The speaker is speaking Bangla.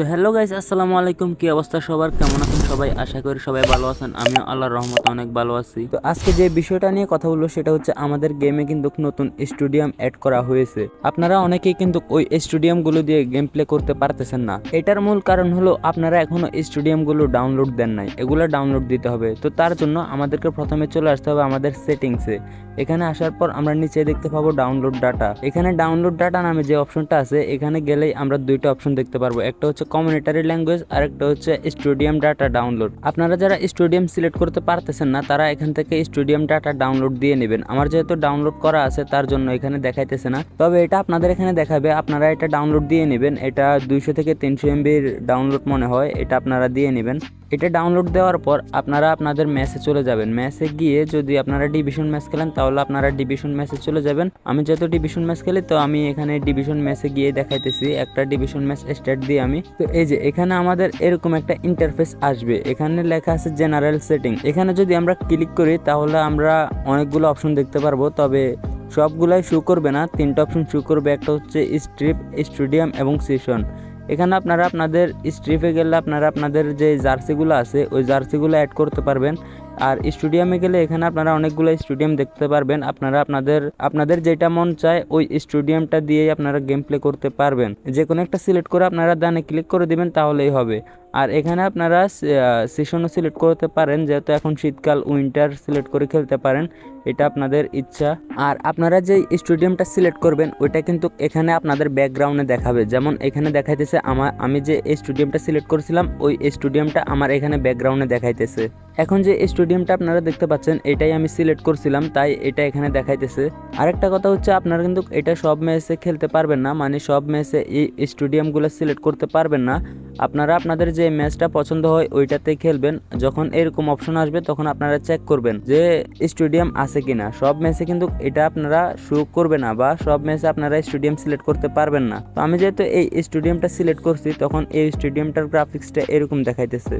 তো হ্যালো গাইস, আসসালামু আলাইকুম। কি অবস্থা সবার? কেমন আছেন সবাই? আশা করি সবাই ভালো আছেন। আমিও আল্লাহর রহমতে অনেক ভালো আছি। তো আজকে যে বিষয়টা নিয়ে কথা বলব সেটা হচ্ছে আমাদের গেমে কিন্তু নতুন স্টেডিয়াম অ্যাড করা হয়েছে। আপনারা অনেকেই কিন্তু ওই স্টেডিয়ামগুলো দিয়ে গেম প্লে করতে পারতেছেন না। এটার মূল কারণ হলো আপনারা এখনও স্টেডিয়ামগুলো ডাউনলোড দেন নাই। এগুলো ডাউনলোড দিতে হবে। তো তার জন্য আমাদেরকে প্রথমে চলে আসতে হবে আমাদের সেটিংসে এখানে আসার পর আমরা নিচে দেখতে পাবো ডাউনলোড ডাটা এখানে ডাউনলোড ডাটা নামে যে অপশনটা আছে, এখানে গেলেই আমরা দুইটা অপশন দেখতে পারব। একটা হচ্ছে কমিউনিটারি ল্যাঙ্গুয়েজ আর একটা হচ্ছে স্টেডিয়াম ডাটা ডাউনলোড আপনারা যারা স্টেডিয়াম সিলেক্ট করতে পারতেছেন না, তারা এখান থেকে স্টেডিয়াম ডাটা ডাউনলোড দিয়ে নেবেন। আমার যেহেতু ডাউনলোড করা আছে, তার জন্য এখানে দেখাইতেছে না। তবে এটা আপনাদের এখানে দেখাবে, আপনারা এটা ডাউনলোড দিয়ে নেবেন। এটা দুইশো থেকে তিনশো এমবির ডাউনলোড মনে হয়, এটা আপনারা দিয়ে নেবেন। এটা ডাউনলোড দেওয়ার পর আপনারা আপনাদের ম্যাচে চলে যাবেন। ম্যাচে গিয়ে যদি আপনারা ডিভিশন ম্যাচ খেলেন, তাহলে আপনারা ডিভিশন ম্যাচে চলে যাবেন। আমি যেহেতু ডিভিশন ম্যাচ খেলি, তো আমি এখানে ডিভিশন ম্যাচে গিয়ে দেখাইতেছি। একটা ডিভিশন ম্যাচ স্টার্ট দিয়ে আমি তো এই যে এখানে আমাদের এরকম একটা ইন্টারফেস আসবে। এখানে লেখা আছে জেনারেল সেটিং এখানে যদি আমরা ক্লিক করি, তাহলে আমরা অনেকগুলো অপশন দেখতে পারব। তবে সবগুলাই শু করবে না। তিনটা অপশন শু করবে। একটা হচ্ছে স্ট্রিপ স্টেডিয়াম এবং সেশন এখানে আপনারা আপনাদের স্ট্রিপে গেলে আপনারা আপনাদের যে জার্সিগুলো আছে, ওই জার্সিগুলো অ্যাড করতে পারবেন। আর স্টেডিয়ামে গেলে এখানে আপনারা অনেকগুলো স্টেডিয়াম দেখতে পারবেন। আপনারা আপনাদের আপনাদের যেটা মন চায় ওই স্টেডিয়ামটা দিয়েই আপনারা গেম প্লে করতে পারবেন। যে কোনো একটা সিলেক্ট করে আপনারা দানে ক্লিক করে দিবেন, তাহলেই হবে। আর এখানে আপনারা সেশনও সিলেক্ট করতে পারেন, যেহেতু এখন শীতকাল উইন্টার সিলেক্ট করে খেলতে পারেন, এটা আপনাদের ইচ্ছা। আর আপনারা যে স্টেডিয়ামটা সিলেক্ট করবেন, ওইটা কিন্তু এখানে আপনাদের ব্যাকগ্রাউন্ডে দেখাবে। যেমন এখানে দেখাইতেছে আমার, আমি যে স্টেডিয়ামটা সিলেক্ট করেছিলাম, ওই স্টেডিয়ামটা আমার এখানে ব্যাকগ্রাউন্ডে দেখাইতেছে। এখন যে স্টেডিয়ামটা আপনারা দেখতে পাচ্ছেন, এটাই আমি সিলেক্ট করছিলাম, তাই এটা এখানে দেখাইতেছে। আরেকটা কথা হচ্ছে, আপনারা কিন্তু এটা সব ম্যাচে খেলতে পারবেন না মানে সব ম্যাচে এই স্টেডিয়ামগুলো সিলেক্ট করতে পারবেন না। আপনারা আপনাদের যে ম্যাচটা পছন্দ হয়, ওইটাতে খেলবেন। যখন এরকম অপশন আসবে, তখন আপনারা চেক করবেন যে স্টেডিয়াম আছে কিনা। সব ম্যাচে কিন্তু এটা আপনারা শো করবে না, বা সব ম্যাচে আপনারা স্টেডিয়াম সিলেক্ট করতে পারবেন না। তো আমি যেহেতু এই স্টেডিয়ামটা সিলেক্ট করছি, তখন এই স্টেডিয়ামটার গ্রাফিক্সটা এরকম দেখাইতেছে।